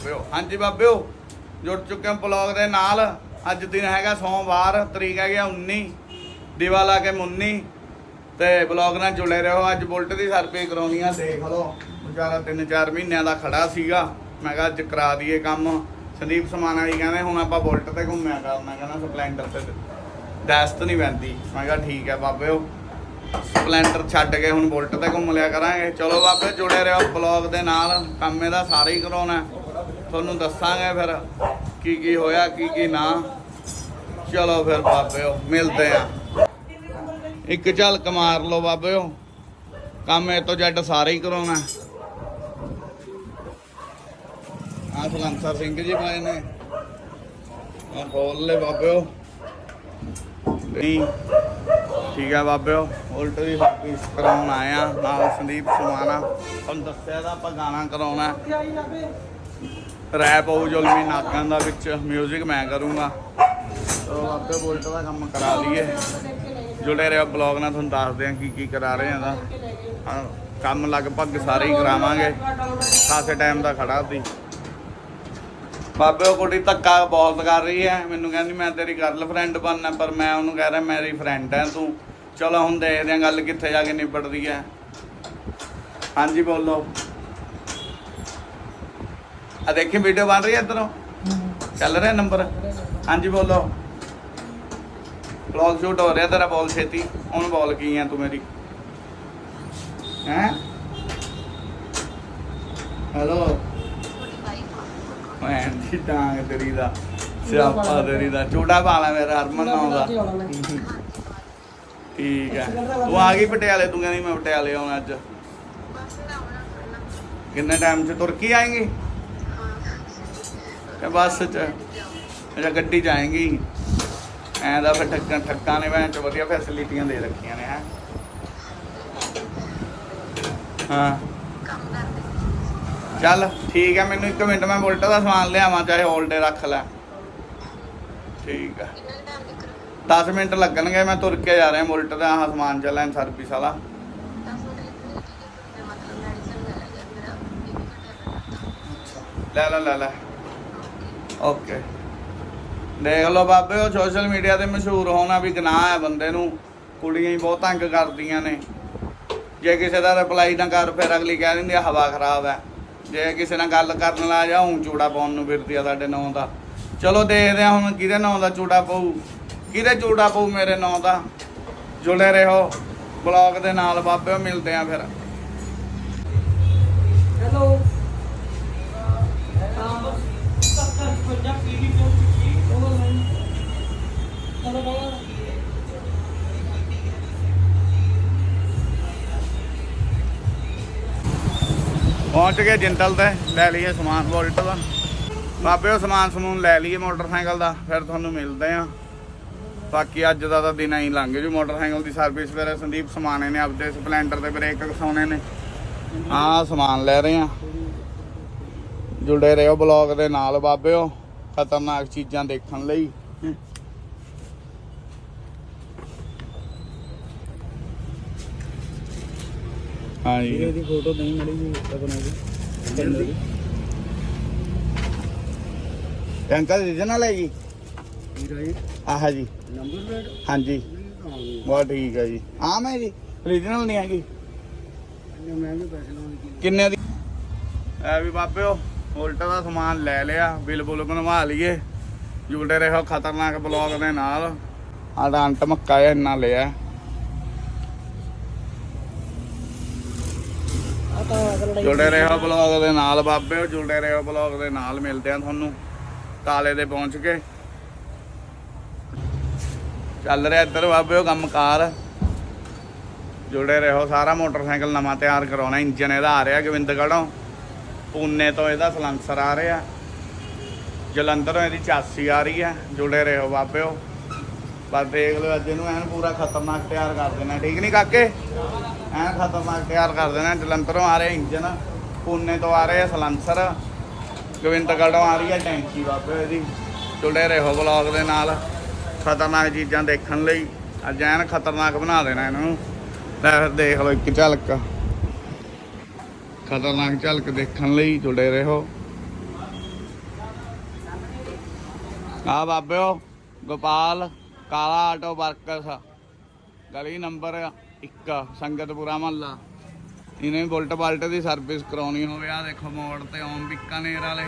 ਬਾਬਿਓ। ਹਾਂਜੀ ਬਾਬਿਓ, ਜੁੜ ਚੁੱਕੇ ਹਾਂ ਬਲੌਗ ਦੇ ਨਾਲ। ਅੱਜ ਦਿਨ ਹੈਗਾ ਸੋਮਵਾਰ, ਤਰੀਕ ਹੈਗੀ ਆ 19 ਦੀਵਾ ਲਾ ਕੇ ਮੁੰਨੀ। ਤੇ ਬਲੌਗ ਨਾਲ ਜੁੜੇ ਰਹੋ। ਅੱਜ ਬੁਲਟ ਦੀ ਸਰਵੇ ਕਰਾਉਣੀ ਆ, ਦੇਖ ਲਓ। ਵਿਚਾਰਾ 3-4 ਮਹੀਨਿਆਂ ਦਾ ਖੜਾ ਸੀਗਾ। ਮੈਂ ਕਿਹਾ ਅੱਜ ਕਰਾ ਦਈਏ ਕੰਮ। ਸੰਦੀਪ ਸਮਾਨਾ ਜੀ ਕਹਿੰਦੇ, ਹੁਣ ਆਪਾਂ ਬੁਲਟ ਤੇ ਘੁੰਮਿਆ ਕਰਨਾ ਕਹਿੰਦਾ ਸਪਲੈਂਡਰ ਤੇ ਦਸਤ ਨਹੀਂ ਪੈਂਦੀ ਮੈਂ ਕਿਹਾ ਠੀਕ ਹੈ ਬਾਬਿਓ। ਸਪਲੈਂਡਰ ਛੱਡ ਕੇ ਹੁਣ ਬੁਲਟ ਤੇ ਘੁੰਮ ਲਿਆ ਕਰਾਂਗੇ। ਚਲੋ ਬਾਬੇ ਜੁੜੇ ਰਹੋ ਬਲੌਗ ਦੇ ਨਾਲ। ਕੰਮ ਇਹਦਾ ਸਾਰਾ ਹੀ ਕਰਾਉਣਾ। ਤੁਹਾਨੂੰ ਦੱਸਾਂਗੇ ਫਿਰ ਕੀ ਕੀ ਹੋਇਆ, ਕੀ ਕੀ ਨਾ। ਚਲੋ ਫਿਰ ਬਾਬਿਓ, ਮਿਲਦੇ ਆ। ਇੱਕ ਝਲਕ ਮਾਰ ਲਓ ਬਾਬਿਓ। ਕੰਮ ਇਹ ਤੋਂ ਜੱਟ ਸਾਰੇ ਹੀ ਕਰਾਉਣਾ। ਆ ਸਲੰਸਰ ਸਿੰਘ ਜੀ ਪਾਏ ਨੇ। ਆ ਖੋਲ ਲੈ ਬਾਬਿਓ। ਨਹੀਂ, ਠੀਕ ਹੈ ਬਾਬਿਓ। ਉਲਟ ਦੀ ਸਰਵਿਸ ਕਰਾਉਣ ਆਇਆ ਨਾਲ ਸੰਦੀਪ ਸੁਮਾਨਾ ਤੁਹਾਨੂੰ ਦੱਸਿਆ ਤਾਂ ਆਪਾਂ ਗਾਣਾ ਕਰਾਉਣਾ। ਰੈਪ ਹੋਊ ਜ਼ੁਲਮੀ ਨਾਕਾਂ ਦਾ ਵਿੱਚ 뮤직 ਮੈਂ ਕਰੂੰਗਾ। ਤੋ ਬਾਬੇ ਬੁਲਟ ਦਾ ਕੰਮ ਕਰਾ ਲਈਏ। ਜੁੜੇ ਰਹੋ ਬਲੌਗ ਨਾਲ, ਤੁਹਾਨੂੰ ਦੱਸਦੇ ਹਾਂ ਕੀ ਕੀ ਕਰਾ ਰਹੇ ਹਾਂ ਦਾ। ਕੰਮ ਲਗਭਗ ਸਾਰੇ ਹੀ ਕਰਾਵਾਂਗੇ। ਖਾਸੇ ਟਾਈਮ ਦਾ ਖੜਾ ਸੀ। ਬਾਬੇ ਉਹ ਕੁੜੀ ਧੱਕਾ ਬਹੁਤ ਕਰ ਰਹੀ ਹੈ। ਮੈਨੂੰ ਕਹਿੰਦੀ, ਮੈਂ ਤੇਰੀ ਗਰਲਫ੍ਰੈਂਡ ਬਣਨਾ, ਪਰ ਮੈਂ ਉਹਨੂੰ ਕਹਿ ਰਿਹਾ, ਮੇਰੀ ਫਰੈਂਡ ਹੈ ਤੂੰ। ਚਲੋ ਹੁਣ ਦੇਖਦੇ ਹਾਂ ਗੱਲ ਕਿੱਥੇ ਜਾ ਕੇ ਨਿਬੜਦੀ ਹੈ। ਹਾਂਜੀ, ਬੋਲੋ। ਆ ਦੇਖੀ ਵੀਡੀਓ ਬਣ ਰਹੀ ਹੈ ਇੱਧਰੋਂ? ਚੱਲ ਰਿਹਾ ਨੰਬਰ ਹਾਂਜੀ, ਬੋਲੋ। ਵਲੌਗ ਸ਼ੂਟ ਹੋ ਰਿਹਾ ਤੇਰਾ ਬੋਲ ਛੇਤੀ। ਹੁਣ ਬੋਲ ਕੀ ਆ ਤੂੰ ਮੇਰੀ? ਹੈ? ਹੈਲੋ ਮੈਂ ਜੀ, ਡਾਂਗ ਤੇਰੀ ਦਾ, ਸਿਆਪਾ ਤੇਰੀ ਦਾ। ਚੂੜਾ ਪਾ ਲੈ ਮੇਰਾ, ਹਰਮਨ ਨਾਮ ਦਾ ਠੀਕ ਹੈ ਤੂੰ ਆ ਗਈ ਪਟਿਆਲੇ, ਤੂੰ ਕਹਿੰਦੀ ਮੈਂ ਪਟਿਆਲੇ ਆਉਣਾ ਅੱਜ। ਕਿੰਨੇ ਟਾਈਮ 'ਚ ਤੁਰਕੀ ਕੇ ਤੇ ਬੱਸ 'ਚ ਅੱਛਾ ਗੱਡੀ 'ਚ ਆਏਂਗੀ। ਐਂ ਦਾ ਫਿਰ ਠੱਕਾਂ ਠੱਕਾਂ ਨੇ ਭੈਣ ਚ ਵਧੀਆ ਫੈਸਿਲਿਟੀਆਂ ਦੇ ਰੱਖੀਆਂ ਨੇ, ਹੈ। ਹਾਂ। ਚੱਲ, ਠੀਕ ਹੈ ਮੈਨੂੰ ਇੱਕ ਮਿੰਟ, ਮੈਂ ਬੁਲਟ ਦਾ ਸਮਾਨ ਲਿਆਵਾਂ, ਚਾਹੇ ਹੋਲਡੇ ਰੱਖ ਲੈ। ਠੀਕ ਹੈ 10 ਮਿੰਟ ਲੱਗਣਗੇ, ਮੈਂ ਤੁਰ ਕੇ ਜਾ ਰਿਹਾ ਬੁਲਟ ਦਾ, ਆਹ ਸਮਾਨ ਚ ਸਰਵਿਸ ਵਾਲਾ। ਲੈ ਲੈ ਲੈ ਲੈ। ਓਕੇ ਦੇਖ ਲਓ ਬਾਬੇ, ਉਹ ਸੋਸ਼ਲ ਮੀਡੀਆ ਤੇ ਮਸ਼ਹੂਰ ਹੋਣਾ ਵੀ ਗੁਨਾਹ ਹੈ ਬੰਦੇ ਨੂੰ। ਕੁੜੀਆਂ ਹੀ ਬਹੁਤ ਤੰਗ ਕਰਦੀਆਂ ਨੇ। ਜੇ ਕਿਸੇ ਦਾ ਰਿਪਲਾਈ ਨਾ ਕਰ, ਫਿਰ ਅਗਲੀ ਕਹਿ ਦਿੰਦੀ ਆ, ਹਵਾ ਖਰਾਬ ਹੈ। ਜੇ ਕਿਸੇ ਨਾਲ ਗੱਲ ਕਰਨ ਲਾ ਜਾ ਹੂੰ ਚੂੜਾ ਪਾਉਣ ਨੂੰ ਫਿਰਦੀ ਆ ਸਾਡੇ ਨਾਂ ਦਾ। ਚਲੋ ਦੇਖਦੇ ਆ ਹੁਣ ਕਿਹਦੇ ਨਾਂ ਦਾ ਚੂੜਾ ਪਊ। ਕਿਹਦੇ ਚੂੜਾ ਪਊ ਮੇਰੇ ਨਾਂ ਦਾ? ਜੁੜੇ ਰਹੋ। ਬਲੌਗ ਦੇ ਨਾਲ ਬਾਬਿਓ ਮਿਲਦੇ ਆ ਫਿਰ। ਪਹੁੰਚ ਗਏ ਜਿੰਦਲ ਤੇ, ਲੈ ਲਈਏ ਸਮਾਨ ਵੋਲਟ ਦਾ। ਬਾਬੇ, ਉਹ ਸਮਾਨ ਸਮੂਨ ਲੈ ਲਈਏ ਮੋਟਰਸਾਈਕਲ ਦਾ, ਫਿਰ ਤੁਹਾਨੂੰ ਮਿਲਦੇ ਆ। ਬਾਕੀ ਅੱਜ ਦਾ ਤਾਂ ਦਿਨ ਹੀ ਲੰਘ ਜੂ ਮੋਟਰਸਾਈਕਲ ਦੀ ਸਰਵਿਸ ਫਿਰ ਸੰਦੀਪ ਸਮਾਨੇ ਨੇ ਆਪਦੇ ਸਪਲੈਂਡਰ ਤੇ ਬ੍ਰੇਕ ਕਸਾਉਣੇ ਨੇ। ਆਹ ਸਮਾਨ ਲੈ ਰਹੇ ਆ। ਜੁੜੇ ਰਹੋ ਬਲੌਗ ਦੇ ਨਾਲ ਬਾਬਿਓ। ਖਤਰਨਾਕ ਚੀਜ਼ਾਂ ਦੇਖਣ ਲਈ। ਹਾਂਜੀ। ਇਹਦੀ ਫੋਟੋ ਨਹੀਂ ਮੜੀ ਜੀ ਬੰਦੇ ਦੀ ਅੰਕਲ ਹੈ ਜੀ? ਵੀਰਾ ਜੀ। ਆਹ ਜੀ। Number plate? ਹਾਂਜੀ। ਬਹੁਤ ਠੀਕ ਹੈ ਜੀ। ਆਮ ਹੈ ਜੀ ਰੀਜਨਲ ਨਹੀਂ ਹੈਗੀ। ਮੈਂ ਵੀ ਪੈਸੇ ਲਾਉਣ ਕਿੰਨੇ ਦੀ? ਐ ਵੀ ਬਾਬਿਓ। ਉਲਟਾ ਦਾ ਸਮਾਨ ਲੈ ਲਿਆ, ਬਿੱਲ ਬੁੱਲ ਬਣਵਾ ਲਈਏ। ਜੁੜੇ ਰਹੋ ਖਤਰਨਾਕ ਬਲੌਗ ਦੇ ਨਾਲ। ਆਡਾ ਅੰਟ ਮੱਕਾ ਜਿਹਾ ਇੰਨਾ ਲਿਆ। ਜੁੜੇ ਰਹੋ ਬਲੌਗ ਦੇ ਨਾਲ ਬਾਬਿਓ ਜੁੜੇ ਰਹੋ ਬਲੌਗ ਦੇ ਨਾਲ, ਮਿਲਦੇ ਆ ਤੁਹਾਨੂੰ ਤਾਲੇ ਦੇ ਪਹੁੰਚ ਕੇ। ਚੱਲ ਰਿਹਾ ਇੱਧਰ ਬਾਬੇ ਕੰਮ ਕਾਰ। ਜੁੜੇ ਰਹੋ, ਸਾਰਾ ਮੋਟਰਸਾਈਕਲ ਨਵਾਂ ਤਿਆਰ ਕਰਾਉਣਾ, ਇੰਜਨ ਇਹਦਾ ਆ ਰਿਹਾ ਗੋਬਿੰਦਗੜ੍ਹੋਂ। ਪੂਨੇ ਤੋਂ ਇਹਦਾ ਸਲੰਸਰ ਆ ਰਿਹਾ। ਜਲੰਧਰੋਂ ਇਹਦੀ ਚਾਸੀ ਆ ਰਹੀ ਹੈ। ਜੁੜੇ ਰਹੋ ਬਾਬਿਓ। ਬਸ ਦੇਖ ਲਓ, ਅੱਜ ਇਹਨੂੰ ਐਨ ਪੂਰਾ ਖਤਰਨਾਕ ਤਿਆਰ ਕਰ ਦੇਣਾ। ਠੀਕ ਨਹੀਂ ਕਾਕੇ? ਐਨ ਖਤਰਨਾਕ ਤਿਆਰ ਕਰ ਦੇਣਾ। ਜਲੰਧਰੋਂ ਆ ਰਿਹਾ ਇੰਜਨ। ਪੂਨੇ ਤੋਂ ਆ ਰਿਹਾ ਸਲੰਸਰ। ਗੋਬਿੰਦਗੜ੍ਹੋਂ ਆ ਰਹੀ ਹੈ ਟੈਂਕੀ ਬਾਬੇ ਇਹਦੀ। ਜੁੜੇ ਰਹੋ ਬਲੌਗ ਦੇ ਨਾਲ। ਖਤਰਨਾਕ ਚੀਜ਼ਾਂ ਦੇਖਣ ਲਈ। ਅੱਜ ਐਨ ਖਤਰਨਾਕ ਬਣਾ ਦੇਣਾ ਇਹਨਾਂ। ਨੂੰ ਲੈ ਫਿਰ ਦੇਖ ਲਓ ਇੱਕ ਝਲਕ। ਖਤਰਨਾਕ ਝਲਕ ਦੇਖਣ ਲਈ ਜੁੜੇ ਰਹੋ। ਆ ਬਾਬਿਓ, ਗੋਪਾਲ, ਕਾਲਾ ਆਟੋ ਵਰਕਰਸ ਗਲੀ ਨੰਬਰ 1 ਸੰਗਤਪੁਰਾ ਮਹੱਲਾ। ਇਹਨੇ ਬੁਲਟ ਬਾਲਟ ਦੀ ਸਰਵਿਸ ਕਰਾਉਣੀ ਹੋਵੇ। ਆ ਦੇਖੋ ਮੋੜ ਤੇ ਓਮ ਬਿਕਾਨੇਰ ਵਾਲੇ।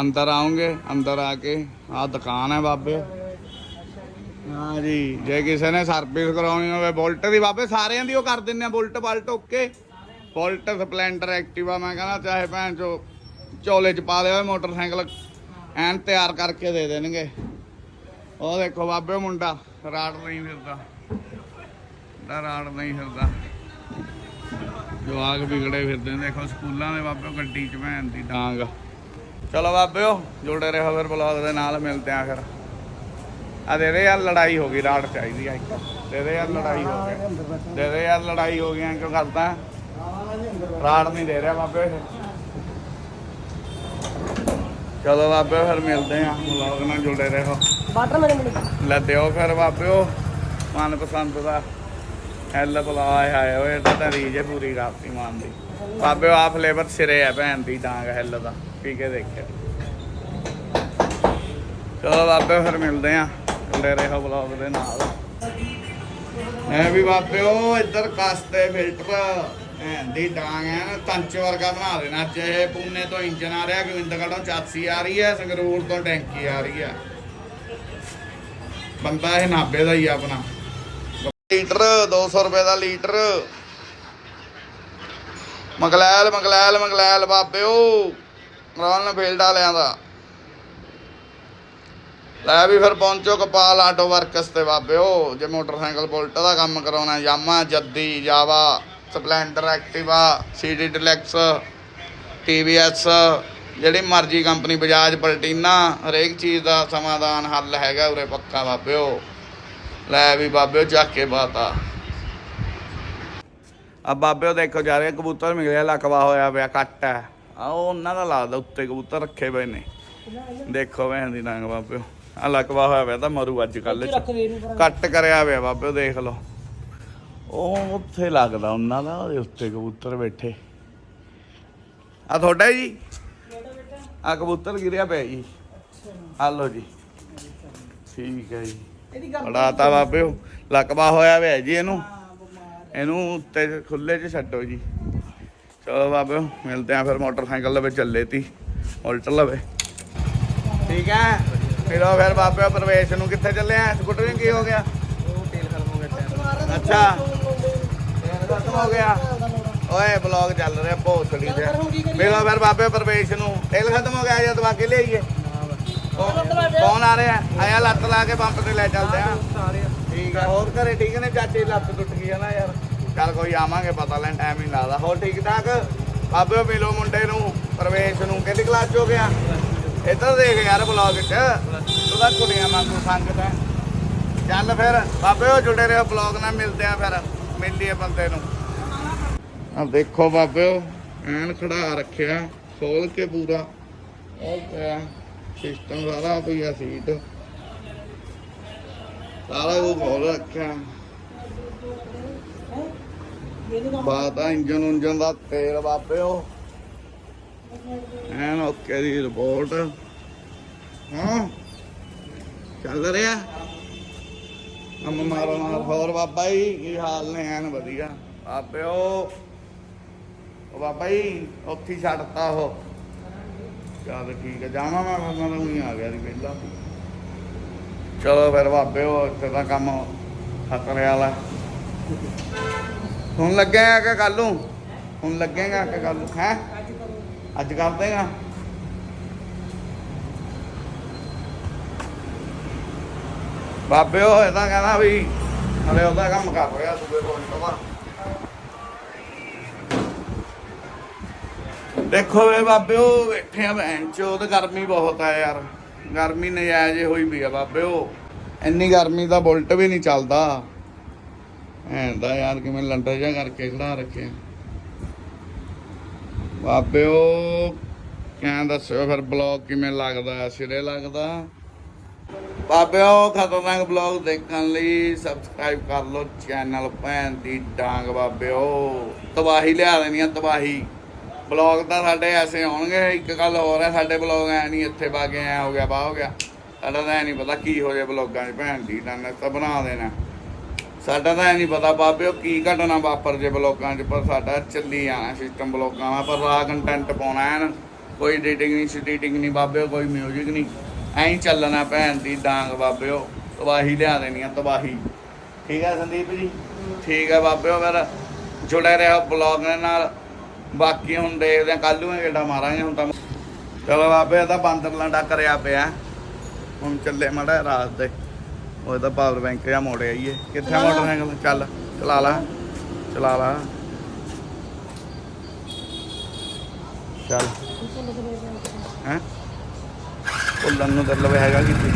ਅੰਦਰ ਆਉਂਗੇ, ਅੰਦਰ ਆ ਕੇ ਆ ਦੁਕਾਨ ਹੈ ਬਾਬੇ। ਹਾਂ ਜੀ, ਜੇ ਕਿਸੇ ਨੇ ਸਰਵਿਸ ਕਰਾਉਣੀ ਹੋਵੇ, ਬੁਲਟ ਦੀ ਬਾਬੇ ਸਾਰਿਆਂ ਦੀ ਉਹ ਕਰ ਦਿੰਨੇ ਆ, ਬੁਲਟ ਬਾਲਟ ਓਕੇ। ਬੁਲਟ ਸਪਲੈਂਡਰ ਐਕਟਿਵਾ ਮੈਂ ਕਹਿੰਦਾ ਚਾਹੇ ਭੈਣ ਚੋ ਚੋਲੇ ਚ ਪਾ ਦੇ ਮੋਟਰਸਾਈਕਲ, ਐਨ ਤਿਆਰ ਕਰਕੇ ਦੇ ਦੇਣਗੇ। ਉਹ ਦੇਖੋ ਬਾਬੇ ਮੁੰਡਾ, ਰਾੜ ਨਹੀਂ ਫਿਰਦਾ। ਦਾ ਰਾੜ ਨਹੀਂ ਫਿਰਦਾ। ਜਵਾਕ ਵਿਗੜੇ ਫਿਰਦੇ ਨੇ। ਦੇਖੋ ਸਕੂਲਾਂ ਦੇ ਬਾਬੇ ਗੱਡੀ ਚ ਭੈਣ ਦੀ ਡਾਂਗ। ਚਲੋ ਬਾਬਿਓ, ਜੁੜੇ ਰਹੋ ਫਿਰ ਬਲੌਗ ਦੇ ਨਾਲ, ਮਿਲਦੇ ਆ ਫਿਰ। ਆ ਦੇ ਦੇ ਯਾਰ ਲੜਾਈ ਹੋ ਗਈ, ਰਾੜ ਚਾਹੀਦੀ ਆ ਇੱਕ। ਦੇ ਦੇ ਯਾਰ ਲੜਾਈ ਹੋ ਗਈ। ਦੇ ਦੇ ਯਾਰ ਲੜਾਈ ਹੋ ਗਈ ਕਿਉਂ ਕਰਦਾ? ਰਾੜ ਨਹੀਂ ਦੇ ਰਿਹਾ ਬਾਬੇ ਚਲੋ ਬਾਬੇ ਫਿਰ ਮਿਲਦੇ ਆ ਬਲੌਗ ਨਾਲ ਜੁੜੇ ਰਹੋ। ਵਾਟਰ ਮੇਰੇ ਮਿਲ। ਲੈ ਦਿਓ ਫਿਰ ਬਾਬਿਓ। ਮਨਪਸੰਦ ਦਾ ਐਲ ਬੁਲਾਇਆ ਆਏ ਓਏ ਇਹਦਾ ਤਾਂ ਰੀਜ ਹੈ ਪੂਰੀ ਕਰਤੀ ਮਾਨ ਦੀ। ਬਾਬਿਓ ਆ ਫਲੇਵਰ ਸਿਰੇ ਆ ਭੈਣ ਦੀ ਡਾਂਗ ਹੈਲ ਦਾ। ਪੀ ਕੇ ਦੇਖਿਓ। ਚਲੋ ਬਾਬੇ ਫਿਰ ਮਿਲਦੇ ਆ ਜੁੜੇ ਰਹੋ ਬਲੌਗ ਦੇ ਨਾਲ। ਐ ਵੀ ਬਾਬਿਓ ਇੱਧਰ ਕਸਤੇ ਫਿਲਟਰ। ਦੀ ਡਾਂਗ ਹੈ ਨਾ ਤੰਚ ਵਰਗਾ ਬਣਾ ਦੇਣਾ। ਚਾਹੇ ਪੂਨੇ ਤੋਂ ਇੰਜਨ ਆ ਰਿਹਾ, ਗੋਬਿੰਦਗੜ੍ਹੋਂ ਚਾਸੀ ਆ ਰਹੀ ਹੈ, ਸੰਗਰੂਰ ਤੋਂ ਟੈਂਕੀ ਆ ਰਹੀ ਹੈ। ਬੰਦਾ ਇਹ ਨਾਬੇ ਦਾ ਹੀ ਆ ਆਪਣਾ। ਲੀਟਰ 200 ਰੁਪਏ ਦਾ ਲੀਟਰ। ਮਗਲੈਲ ਮਗਲੈਲ ਮਗਲੈਲ ਬਾਬਿਓ। ਰੌਨ ਫੀਲਡ ਵਾਲਿਆਂ ਦਾ ਲੈ ਵੀ ਫਿਰ ਪਹੁੰਚੋ ਕਪਾਲ ਆਟੋ ਵਰਕਸ ਤੇ ਬਾਬਿਓ। ਜੇ ਮੋਟਰਸਾਈਕਲ ਬੁਲਟ ਦਾ ਕੰਮ ਕਰਾਉਣਾ ਯਾਮਾ ਜੱਦੀ, Jawa. Splendor Activa CD Deluxe TVS ਜਿਹੜੀ ਮਰਜ਼ੀ ਕੰਪਨੀ ਬਜਾਜ ਪਲਟੀਨਾ ਹਰੇਕ ਚੀਜ਼ ਦਾ ਸਮਾਧਾਨ ਹੱਲ ਹੈਗਾ ਉਰੇ ਪੱਕਾ ਬਾਬਿਓ। ਲੈ ਵੀ ਬਾਬਿਓ ਚੱਕ ਕੇ ਬਾਤਾ ਆ ਬਾਬਿਓ ਦੇਖੋ ਜਾ ਰਹੇ ਕਬੂਤਰ ਮਿਲਿਆ ਲਕਵਾ ਹੋਇਆ ਪਿਆ ਕੱਟ ਹੈ। ਆ ਉਹ ਉਹਨਾਂ ਦਾ ਲੱਗਦਾ ਉੱਤੇ ਕਬੂਤਰ ਰੱਖੇ ਪਏ ਨੇ। ਦੇਖੋ ਭੈਣ ਦੀ ਨੰਗ ਬਾਬਿਓ। ਆ ਲਕਵਾ ਹੋਇਆ ਪਿਆ ਤਾਂ ਮਰੂ ਅੱਜ ਕੱਲ ਕੱਟ ਕਰਿਆ ਪਿਆ ਬਾਬਿਓ ਦੇਖ ਲਓ। ਉਹ ਉੱਥੇ ਲੱਗਦਾ ਉਹਨਾਂ ਦਾ ਉਹਦੇ ਉੱਤੇ ਕਬੂਤਰ ਬੈਠੇ। ਆ ਤੁਹਾਡਾ ਹੈ ਜੀ ਆ ਕਬੂਤਰ ਗਿਰਿਆ ਪਿਆ ਜੀ। ਆ ਲਓ ਜੀ। ਠੀਕ ਹੈ ਜੀ। ਉਡਾਤਾ ਬਾਬਿਓ। ਲਕਵਾ ਹੋਇਆ ਪਿਆ ਜੀ ਇਹਨੂੰ। ਇਹਨੂੰ ਉੱਤੇ ਖੁੱਲੇ 'ਚ ਛੱਡੋ ਜੀ। ਚਲੋ ਬਾਬਿਓ ਮਿਲਦੇ ਆ ਫਿਰ ਮੋਟਰਸਾਈਕਲ ਲਵੇ ਚੱਲੇ ਤੀ। ਉਲਟ ਲਵੇ। ਠੀਕ ਹੈ? ਮਿਲੋ ਫਿਰ ਬਾਬਿਓ ਪ੍ਰਵੇਸ਼ ਨੂੰ ਕਿੱਥੇ ਚੱਲੇ ਆ? ਸਕੂਟਰ ਨੂੰ ਕੀ ਹੋ ਗਿਆ? ਉਹ ਤੇਲ ਖਤਮ ਹੋ ਗਿਆ ਅੱਛਾ। ਗਿਆ। ਓਏ ਬਲੌਗ ਚੱਲ ਰਿਹਾ ਭੋਸੜੀ ਤੇ। ਮਿਲੋ ਫਿਰ ਬਾਬੇ ਪ੍ਰਵੇਸ਼ ਨੂੰ। ਤੇਲ ਖਤਮ ਹੋ ਗਿਆ ਜਦ ਬਾਕੀ ਲਿਆਈਏ? ਕੌਣ ਆ ਰਿਹਾ? ਆਇਆ ਲੱਤ ਲਾ ਕੇ ਪੰਪ ਤੇ ਲੈ ਚੱਲਦੇ ਆ। ਠੀਕ ਆ, ਹੋਰ ਘਰੇ ਠੀਕ ਨੇ? ਚਾਚੇ ਲੱਤ ਟੁੱਟ ਗਈ ਹੈ ਨਾ ਯਾਰ। ਚੱਲ ਕੋਈ ਆਵਾਂਗੇ, ਪਤਾ ਲੈਣ ਟਾਈਮ ਹੀ ਲੱਗਦਾ। ਹੋਰ ਠੀਕ ਠਾਕ? ਬਾਬੇ ਮਿਲੋ ਮੁੰਡੇ ਨੂੰ, ਪ੍ਰਵੇਸ਼ ਨੂੰ। ਕਿਹੜੀ ਕਲਾਸ ਚ ਹੋ ਗਿਆ? ਇੱਧਰ ਦੇਖ ਯਾਰ ਬਲੌਗ 'ਚ। ਤੂੰ ਕੁੜੀਆਂ ਵਾਂਗੂ ਸੰਗਤ ਹੈ। ਚੱਲ ਫਿਰ, ਬਾਬੇ ਉਹ ਜੁੜੇ ਰਹੋ ਬਲੌਗ ਨਾਲ, ਮਿਲਦੇ ਆ ਫਿਰ। ਮਿਲੀਏ ਬੰਦੇ ਨੂੰ। ਆ ਦੇਖੋ ਬਾਬਿਓ, ਐਨ ਖੜਾ ਰੱਖਿਆ, ਖੋਲ ਕੇ ਪੂਰਾ। ਉਹ ਪਿਆ ਸਿਸਟਮ ਸਾਰਾ ਪਿਆ ਸੀਟ ਸਾਰਾ ਉਹ ਖੋਲ ਰੱਖਿਆ। ਬਾਤਾ ਇੰਜਨ ਉਂਜਨ ਦਾ ਤੇਲ ਬਾਬਿਓ। ਐਨ ਓਕੇ ਦੀ ਰਿਪੋਰਟ ਹਾਂ, ਚੱਲ ਰਿਹਾ। ਅਮ ਮਾਰੋ ਮਾਰ ਹੋਰ ਬਾਬਾ ਜੀ, ਕੀ ਹਾਲ ਨੇ? ਐਨ ਵਧੀਆ। ਬਾਬਿਓ ਉਹ ਬਾਬਾ ਜੀ, ਉੱਥੇ ਛੱਡਤਾ ਉਹ। ਚੱਲ ਠੀਕ ਹੈ ਜਾਵਾਂ ਮੈਂ ਫਿਰ, ਮੈਂ ਉਹੀ ਆ ਗਿਆ ਸੀ ਪਹਿਲਾਂ ਚਲੋ ਫਿਰ ਬਾਬਿਓ ਇੱਥੇ ਤਾਂ ਕੰਮ ਖਤਰੇ ਵਾਲਾ। ਹੁਣ ਲੱਗੇਗਾ ਕਿ ਕੱਲ ਨੂੰ? ਹੁਣ ਲੱਗੇਗਾ ਕਿ ਕੱਲ ਨੂੰ? ਹੈ? ਅੱਜ ਕਰ ਦੇਗਾ ਬਾਬੇ ਉਹ ਇਹ ਤਾਂ ਕਹਿੰਦਾ ਵੀ ਹਲੇ ਉਹਦਾ ਕੰਮ ਕਰ ਰਿਹਾ ਦੂਏ ਪੁਆਇੰਟ ਦਾ ਦੇਖੋ ਵੇ ਬਾਬੇ ਉਹ ਆ ਭੈਣ ਚੋ ਗਰਮੀ ਬਹੁਤ ਆ ਯਾਰ। ਗਰਮੀ ਨਜਾਇਜ਼ ਹੋਈ ਵੀ ਆ ਬਾਬੇ ਇੰਨੀ ਗਰਮੀ ਦਾ ਬੁਲਟ ਵੀ ਨਹੀਂ ਚੱਲਦਾ। ਐਂ ਯਾਰ, ਕਿਵੇਂ ਲੰਡਾ ਜਿਹਾ ਕਰਕੇ ਖੜਾ ਰੱਖਿਆ। ਬਾਬੇ ਉਹ ਕਿਆਂ ਦੱਸਿਓ ਫਿਰ ਬਲੌਗ ਕਿਵੇਂ ਲੱਗਦਾ? ਸਿਰੇ ਲੱਗਦਾ? ਬਾਬਿਓ, ਖਤਰਨਾਕ ਬਲੌਗ ਦੇਖਣ ਲਈ ਸਬਸਕ੍ਰਾਈਬ ਕਰ ਲਓ ਚੈਨਲ ਭੈਣ ਦੀ ਡਾਂਗ ਬਾਬਿਓ। ਤਬਾਹੀ ਲਿਆ ਦੇਣੀ ਆ, ਤਬਾਹੀ। ਬਲੌਗ ਤਾਂ ਸਾਡੇ ਐਸੇ ਆਉਣਗੇ ਇੱਕ ਗੱਲ ਹੋਰ ਹੈ ਸਾਡੇ ਬਲੌਗ ਐ ਨਹੀਂ ਇੱਥੇ ਬਾਗੇ ਐ ਹੋ ਗਿਆ ਬਾ ਹੋ ਗਿਆ। ਸਾਡਾ ਤਾਂ ਨਹੀਂ ਪਤਾ ਕੀ ਹੋ ਜਾਏ ਬਲੌਗਾਂ 'ਚ ਭੈਣ ਦੀ ਡੰਨ ਤਾਂ ਬਣਾ ਦੇਣਾ। ਸਾਡਾ ਤਾਂ ਨਹੀਂ ਪਤਾ ਬਾਬੇ ਉਹ ਕੀ ਘਟਨਾ ਵਾਪਰ ਜੇ ਬਲੌਗਾਂ 'ਚ ਪਰ ਸਾਡਾ ਚੱਲੀ ਜਾਣਾ ਸਿਸਟਮ ਬਲੌਗਾਂ ਦਾ ਪਰ ਰਾ ਕੰਟੈਂਟ ਪਾਉਣਾ ਐਨ ਕੋਈ ਐਡੀਟਿੰਗ ਨਹੀਂ ਸਟੀਟਿੰਗ ਨਹੀਂ ਬਾਬੇ ਕੋਈ ਮਿਊਜ਼ਿਕ ਨਹੀਂ ਐਂ ਹੀ ਚੱਲਣਾ ਭੈਣ ਦੀ ਡਾਂਗ ਬਾਬੇ ਉਹ ਤਬਾਹੀ ਲਿਆ ਦੇਣੀ ਆ ਤਬਾਹੀ। ਠੀਕ ਹੈ ਸੰਦੀਪ ਜੀ? ਠੀਕ ਹੈ ਬਾਬੇ ਉਹ ਫਿਰ ਜੁੜੇ ਰਹੋ ਬਲੌਗ ਨਾਲ। ਬਾਕੀ ਹੁਣ ਦੇਖਦੇ ਆ ਕੱਲ ਨੂੰ ਕਿਹੜਾ ਮਾਰਾਂਗੇ ਹੁਣ ਤਾਂ ਚਲੋ ਬਾਬੇ ਇਹ ਤਾਂ ਬਾਂਦਰ ਲਾਂਡਾ ਕਰਿਆ ਪਿਆ। ਹੁਣ ਚੱਲੇ ਮੜਾ ਰਾਤ ਦੇ। ਉਹ ਤਾਂ ਪਾਵਰ ਬੈਂਕ ਜਾਂ ਮੋੜ ਆਈਏ। ਕਿੱਥੇ ਮੋਟਰਸਾਈਕਲ? ਚੱਲ ਚਲਾ ਲਾ। ਚਲਾ ਲਾ। ਚੱਲ। ਹੈ? ਉੱਲਨ ਨੂੰ ਦਰ ਲਵੇ ਹੈਗਾ ਕਿਤੇ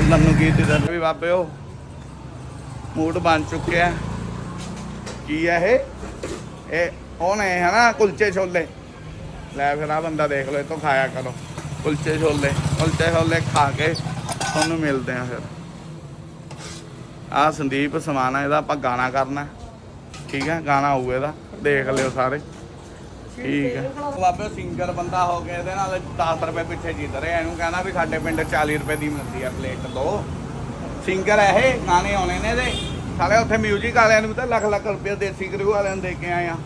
ਉੱਲਨ ਨੂੰ ਕੀ ਤੇ ਦਰ ਵੀ ਬਾਬੇ ਉਹ ਮੂਡ ਬਣ ਚੁੱਕਿਆ। ਕੀ ਹੈ ਇਹ? ਇਹ ਉਹਨੇ ਹਨਾ? ਕੁਲਚੇ ਛੋਲੇ। ਲੈ ਫਿਰ ਆ ਬੰਦਾ ਦੇਖ ਲਓ ਇਹ ਤੋਂ ਖਾਇਆ ਕਰੋ। ਕੁਲਚੇ ਛੋਲੇ ਕੁਲਚੇ ਛੋਲੇ ਖਾ ਕੇ ਤੁਹਾਨੂੰ ਮਿਲਦੇ ਆ ਫਿਰ। ਆ ਸੰਦੀਪ ਸਮਾਨਾ ਇਹਦਾ ਆਪਾਂ ਗਾਣਾ ਕਰਨਾ। ਠੀਕ ਹੈ ਗਾਣਾ ਹੋਊ ਇਹਦਾ। ਦੇਖ ਲਿਓ ਸਾਰੇ। ਠੀਕ ਹੈ ਬਾਬੇ, ਸਿੰਗਰ ਬੰਦਾ ਹੋ ਕੇ ਇਹਦੇ ਨਾਲ 10 ਰੁਪਏ ਪਿੱਛੇ ਜਿੱਤ ਰਿਹਾ। ਇਹਨੂੰ ਕਹਿੰਦਾ ਵੀ ਸਾਡੇ ਪਿੰਡ 40 ਰੁਪਏ ਦੀ ਮਿਲਦੀ ਆ ਪਲੇਟ ਦੋ। ਸਿੰਗਰ ਹੈ ਇਹ, ਗਾਣੇ ਆਉਣੇ ਨੇ ਇਹਦੇ। ਸਾਲੇ ਉੱਥੇ 뮤직 ਵਾਲਿਆਂ ਨੂੰ ਤਾਂ ਲੱਖ ਲੱਖ ਰੁਪਏ ਦੇਸੀ ਗਰੂ ਵਾਲਿਆਂ ਨੂੰ ਦੇ ਕੇ ਆਏ ਆ।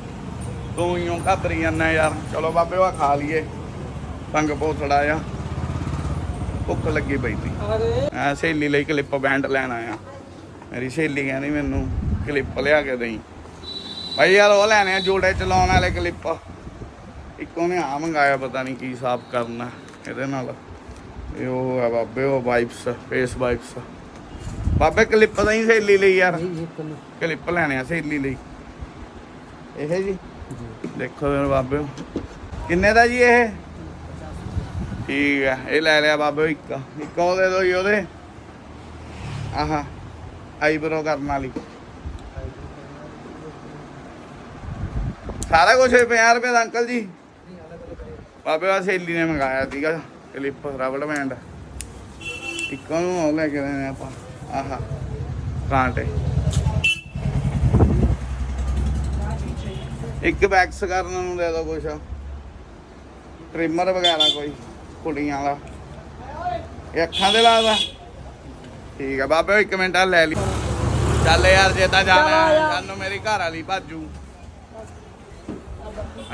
ਤੂੰ ਇਉਂ ਘਬਰੀ ਜਾਂਦਾ ਯਾਰ। ਚਲੋ ਬਾਬੇ ਉਹ ਖਾ ਲਈਏ। ਪੰਗ ਪੋਥੜਾ ਆ ਭੁੱਖ ਲੱਗੀ ਪਈ ਅਰੇ। ਆ ਸਹੇਲੀ ਲਈ ਕਲਿੱਪ ਬੈਂਡ ਲੈਣ ਆਇਆ। ਮੇਰੀ ਸਹੇਲੀ ਕਹਿੰਦੀ ਮੈਨੂੰ ਕਲਿੱਪ ਲਿਆ ਕੇ ਦੇਈ। ਭਾਈ ਯਾਰ ਉਹ ਲੈਣੇ ਆ ਜੋੜੇ ਚਲਾਉਣ ਵਾਲੇ ਕਲਿੱਪ ਇੱਕ ਉਹਨੇ ਆ ਮੰਗਾਇਆ ਪਤਾ ਨਹੀਂ ਕੀ ਸਾਫ਼ ਕਰਨਾ ਇਹਦੇ ਨਾਲ। ਇਹ ਉਹ ਆ ਬਾਬੇ ਉਹ ਵਾਈਪਸ ਫੇਸ ਵਾਈਪਸ ਬਾਬੇ ਕਲਿੱਪ ਤਾਂ ਹੀ ਸਹੇਲੀ ਲਈ ਯਾਰ। ਕਲਿੱਪ ਲੈਣੇ ਆ ਸਹੇਲੀ ਲਈ। ਇਹ ਜੀ। ਦੇਖੋ ਫਿਰ ਬਾਬੇ। ਕਿੰਨੇ ਦਾ ਜੀ ਇਹ? ਠੀਕ ਆ ਇਹ ਲੈ ਲਿਆ ਬਾਬੇ ਇੱਕ। ਇੱਕ ਉਹ ਦੇ ਦੋ ਜੀ ਉਹਦੇ। ਆਹਾ ਆਈਬਰੋ ਕਰਨ ਵਾਲੀ। ਸਾਰਾ ਕੁਝ 50 ਰੁਪਏ ਦਾ ਅੰਕਲ ਜੀ। ਬਾਬੇ ਆ ਸਹੇਲੀ ਨੇ ਮੰਗਾਇਆ ਸੀਗਾ ਕਲਿੱਪ ਰਬੜ ਬੈਂਡ। ਇੱਕੋ ਨੂੰ ਲੈ ਕੇ ਦੇਣੇ ਆਪਾਂ। ਆਹਾ ਕਾਂਟੇ ਇੱਕ ਵੈਕਸ ਕਰਨ ਨੂੰ ਦੇ ਦਿਓ ਕੁਛ। ਟ੍ਰਿਮਰ ਵਗੈਰਾ ਕੋਈ ਕੁੜੀਆਂ ਦਾ ਇਹ ਅੱਖਾਂ ਦੇ ਲਾਦਾ। ਠੀਕ ਆ ਬਾਬੇ ਇੱਕ ਮਿੰਟ ਆ ਲੈ ਲਈ। ਚੱਲ ਯਾਰ ਜੇ ਤਾਂ ਜਾਣਾ ਸਾਨੂੰ ਮੇਰੀ ਘਰ ਵਾਲੀ ਭਾਜੂ।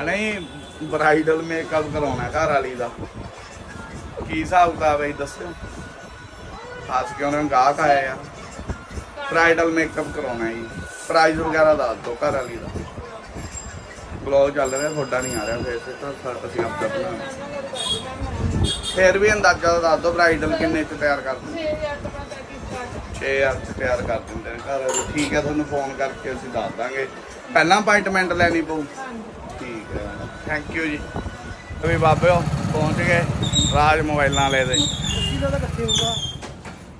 ਨਹੀਂ ਬ੍ਰਾਈਡਲ ਮੇਕਅਪ ਕਰਾਉਣਾ ਘਰ ਵਾਲੀ ਦਾ। ਕੀ ਹਿਸਾਬ ਕਿਤਾਬ ਹੈ ਦੱਸਿਓ। ਖਾਸ ਉਹਨਾਂ ਨੂੰ ਗਾਹਕ ਆਇਆ ਆ। ਬ੍ਰਾਈਡਲ ਮੇਕਅਪ ਕਰਾਉਣਾ ਜੀ। ਪ੍ਰਾਈਸ ਵਗੈਰਾ ਦੱਸ ਦਿਓ ਘਰ ਵਾਲੀ ਦਾ। ਬਲੌਗ ਚੱਲ ਰਿਹਾ, ਤੁਹਾਡਾ ਨਹੀਂ ਆ ਰਿਹਾ ਫੇਰ ਤੇ ਤਾਂ ਸਾ- ਅਸੀਂ ਆਪਦਾ ਬਣਾ ਫੇਰ ਵੀ ਅੰਦਾਜ਼ਾ ਦੱਸ ਦਿਓ ਬ੍ਰਾਈਡਲ ਕਿੰਨੇ ਚ ਤਿਆਰ ਕਰ ਦਿੰਦੇ 6000 ਚ ਤਿਆਰ ਕਰ ਦਿੰਦੇ ਨੇ ਘਰ ਵਾਲੇ। ਠੀਕ ਹੈ, ਤੁਹਾਨੂੰ ਫੋਨ ਕਰਕੇ ਅਸੀਂ ਦੱਸ ਦਾਂਗੇ। ਪਹਿਲਾਂ ਅਪਾਇੰਟਮੈਂਟ ਲੈਣੀ ਪਊ। ਠੀਕ ਹੈ। ਥੈਂਕ ਯੂ ਜੀ। ਵੀ ਬਾਬਿਓ ਪਹੁੰਚ ਗਏ। ਰਾਜ ਮੋਬਾਈਲਾਂ ਵਾਲੇ ਦੇ। ਕਿਲੋ ਦਾ ਇਕੱਠੇ ਹੋਊਗਾ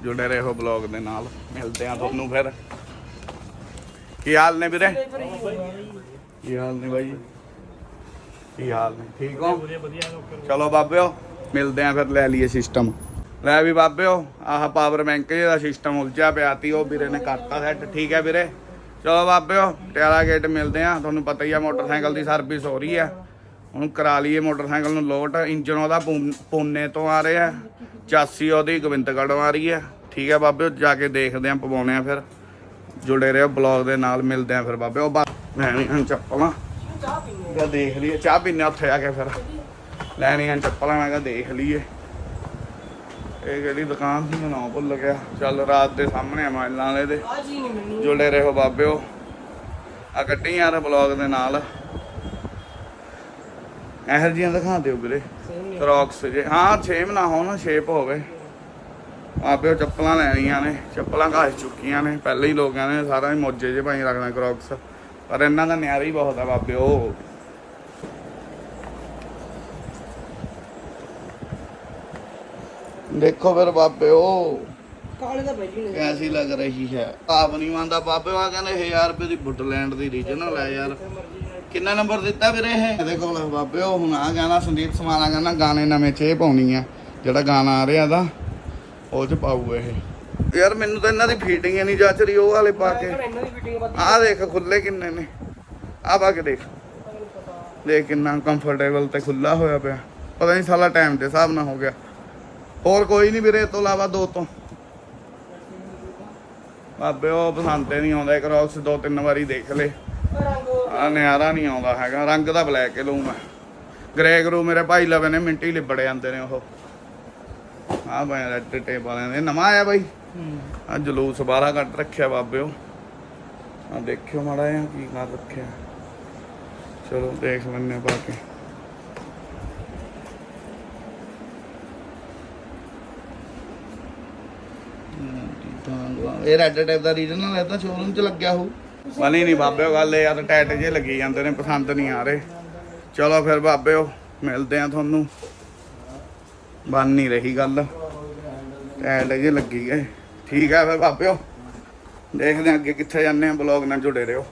ਜੁੜੇ ਰਹੋ ਬਲੌਗ ਦੇ ਨਾਲ। ਮਿਲਦੇ ਆ ਤੁਹਾਨੂੰ ਫਿਰ। ਕੀ ਹਾਲ ਨੇ ਵੀਰੇ? ਕੀ ਹਾਲ ਨੇ ਬਾਈ? ਕੀ ਹਾਲ ਨੇ? ਠੀਕ ਹੋ? ਚਲੋ ਬਾਬਿਓ, ਮਿਲਦੇ ਆ ਫਿਰ ਲੈ ਲਈਏ ਸਿਸਟਮ ਲੈ ਵੀ ਬਾਬਿਓ, ਆਹ ਪਾਵਰ ਬੈਂਕ ਦਾ ਸਿਸਟਮ ਉਲਝਿਆ ਪਿਆ ਤੀ, ਉਹ ਵੀਰੇ ਨੇ ਕਰਤਾ ਸੈੱਟ ਠੀਕ ਹੈ ਵੀਰੇ? ਚਲੋ ਬਾਬਿਓ ਟਿਆਲਾ ਗੇਟ ਮਿਲਦੇ ਆ ਤੁਹਾਨੂੰ ਪਤਾ ਹੀ ਆ, ਮੋਟਰਸਾਈਕਲ ਦੀ ਸਰਵਿਸ ਹੋ ਰਹੀ ਆ ਹੁਣ ਕਰਾ ਲਈਏ ਮੋਟਰਸਾਈਕਲ ਨੂੰ ਲੋਟ ਇੰਜਨ ਉਹਦਾ ਪੂਨ- ਪੂਨੇ ਤੋਂ ਆ ਰਿਹਾ ਚਾਸੀ ਉਹਦੀ ਗੋਬਿੰਦਗੜ੍ਹੋਂ ਆ ਰਹੀ ਹੈ। ਠੀਕ ਹੈ ਬਾਬਿਓ ਜਾ ਕੇ ਦੇਖਦੇ ਆ ਪਵਾਉਣੇ ਆ ਫਿਰ। ਜੁੜੇ ਰਹੋ ਬਲੌਗ ਦੇ ਨਾਲ ਮਿਲਦੇ ਆ ਫਿਰ ਬਾਬੇ। ਉਹ ਬਾ ਲੈਣੀਆਂ ਚੱਪਲਾਂ। ਜਾਂ ਦੇਖ ਲਈਏ ਚਾਹ ਪੀਣੇ ਉੱਥੇ ਆ ਕੇ ਫਿਰ। ਲੈਣੀਆਂ ਚੱਪਲਾਂ ਮੈਂ ਕਿਹਾ ਦੇਖ ਲਈਏ। ਇਹ ਕਿਹੜੀ ਦੁਕਾਨ ਸੀ ਮੈਨੂੰ ਭੁੱਲ ਗਿਆ। ਚੱਲ ਰਾਤ ਦੇ ਸਾਹਮਣੇ ਆ ਮਾਈਲਾਂ ਵਾਲੇ ਦੇ। ਨਹੀਂ ਜੁੜੇ ਰਹੋ ਬਾਬਿਓ ਆ ਕੱਢੀ ਯਾਰ ਬਲੌਗ ਦੇ ਨਾਲ। ਇਹੋ ਜਿਹੀਆਂ ਦਿਖਾ ਦਿਓ ਵੀਰੇ। ਕ੍ਰੌਕਸ ਜੇ ਹਾਂ ਛੇਮ ਨਾ ਹੋਣ ਸ਼ੇਪ ਹੋਵੇ। ਆਪੇ ਉਹ ਚੱਪਲਾਂ ਲੈਣੀਆਂ ਨੇ ਚੱਪਲਾਂ ਘਾਸ ਚੁੱਕੀਆਂ ਨੇ ਪਹਿਲੇ ਹੀ ਲੋਕ ਨੇ ਸਾਰਾ ਹੀ ਮੋਜੇ ਜੇ ਭਾਈ ਰੱਖਣਾ ਕ੍ਰੌਕਸ ਪਰ ਇਹਨਾਂ ਦਾ ਨਿਆਰਾ ਹੀ ਬਹੁਤ ਆ ਬਾਬੇ ਉਹ। ਦੇਖੋ ਫਿਰ ਬਾਬੇ ਉਹ ਕਾਲੇ ਦਾ ਬੈਜੀ ਨਹੀਂ। ਕੈਸੀ ਲੱਗ ਰਹੀ ਹੈ? ਆਪ ਨਹੀਂ ਮੰਨਦਾ ਬਾਬੇ ਆ ਕਹਿੰਦੇ 1000 ਰੁਪਏ ਦੀ ਬੁੱਟਲੈਂਡ ਦੀ ਰੀਜਨਲ ਹੈ ਯਾਰ। ਕਿੰਨਾ ਨੰਬਰ ਦਿੱਤਾ ਵੀਰੇ ਇਹ? ਦੇਖੋ ਲੈ ਬਾਬੇ, ਉਹ ਹੁਣ ਆ ਕਹਿੰਦਾ ਸੰਦੀਪ ਸਮਾਨਾ ਕਹਿੰਦਾ ਗਾਣੇ ਨਵੇਂ ਚ ਇਹ ਪਾਉਣੀ ਆ। ਜਿਹੜਾ ਗਾਣਾ ਆ ਰਿਹਾ ਦਾ, ਉਹ ਚ ਪਾਊ ਇਹ। ਯਾਰ ਮੈਨੂੰ ਤਾਂ ਇਹਨਾਂ ਦੀ ਫੀਟਿੰਗ ਨਹੀਂ ਜੱਚ ਰਹੀ, ਉਹ ਵਾਲੇ ਪਾ ਕੇ। ਆਹ ਦੇਖ ਖੁੱਲੇ ਕਿੰਨੇ ਨੇ। ਆਹ ਪਾ ਕੇ ਦੇਖ। ਦੇਖ ਕਿੰਨਾ ਕੰਫਰਟੇਬਲ ਤੇ ਖੁੱਲਾ ਹੋਇਆ ਪਿਆ। ਪਤਾ ਨਹੀਂ ਸਾਲਾ ਟਾਈਮ ਦੇ ਹਿਸਾਬ ਨਾਲ ਹੋ ਗਿਆ। ਹੋਰ ਕੋਈ ਨਹੀਂ ਵੀਰੇ, ਇਹ ਤੋਂ ਇਲਾਵਾ ਦੋ ਤੋਂ। ਬਾਬੇ, ਉਹ ਪਸੰਦ ਤੇ ਨਹੀਂ ਆਉਂਦਾ ਕ੍ਰੌਕਸ ਦੋ ਤਿੰਨ ਵਾਰੀ ਦੇਖ ਲੇ। ਆ ਨਿਆਰਾ ਨਹੀਂ ਆਉਂਦਾ ਹੈਗਾ, ਰੰਗ ਦਾ ਬਲੈਕ ਲਊ ਮੈਂ। ਗ੍ਰੇ ਗਰੂ ਮੇਰੇ ਭਾਈ ਲਵੇ ਨੇ, ਮਿੰਟੀ ਲਿਬੜ ਜਾਂਦੇ ਨੇ ਉਹ। ਆ ਭਾਈ ਰੈੱਡ ਟੇਪ ਵਾਲਿਆਂ ਦੇ, ਨਵਾਂ ਆਇਆ ਬਾਈ। ਆ ਜਲੂਸ ਬਾਹਲਾ ਕੱਟ ਰੱਖਿਆ ਬਾਬਿਓ। ਆ ਦੇਖਿਓ ਮਾੜਾ ਜਿਹਾ ਕੀ ਕਰ ਰੱਖਿਆ। ਚਲੋ ਦੇਖ ਲੈਣੇ ਪਾ ਕੇ। ਇਹ ਰੈੱਡ ਟੇਪ ਦਾ ਰੀਜਨਲ ਹੈ ਤਾਂ ਸ਼ੋਰੂਮ 'ਚ ਲੱਗਿਆ ਹੋਊ। ਬਣੀ ਨਹੀਂ ਬਾਬੇ, ਗੱਲ ਇਹ ਯਾਰ ਟੈਟ ਜੇ ਲੱਗੀ ਜਾਂਦੇ ਨੇ, ਪਸੰਦ ਨਹੀਂ ਆ ਰਹੇ। ਚਲੋ ਫਿਰ ਬਾਬਿਓ, ਮਿਲਦੇ ਆ ਤੁਹਾਨੂੰ। ਬਣ ਨਹੀਂ ਰਹੀ ਗੱਲ। ਟੈਟ ਜੇ ਲੱਗੀ ਗਏ। ਠੀਕ ਹੈ ਫਿਰ ਬਾਬਿਓ। ਦੇਖਦੇ ਹਾਂ ਅੱਗੇ ਕਿੱਥੇ ਜਾਂਦੇ ਆ, ਬਲੌਗ ਨਾਲ ਜੁੜੇ ਰਹੋ।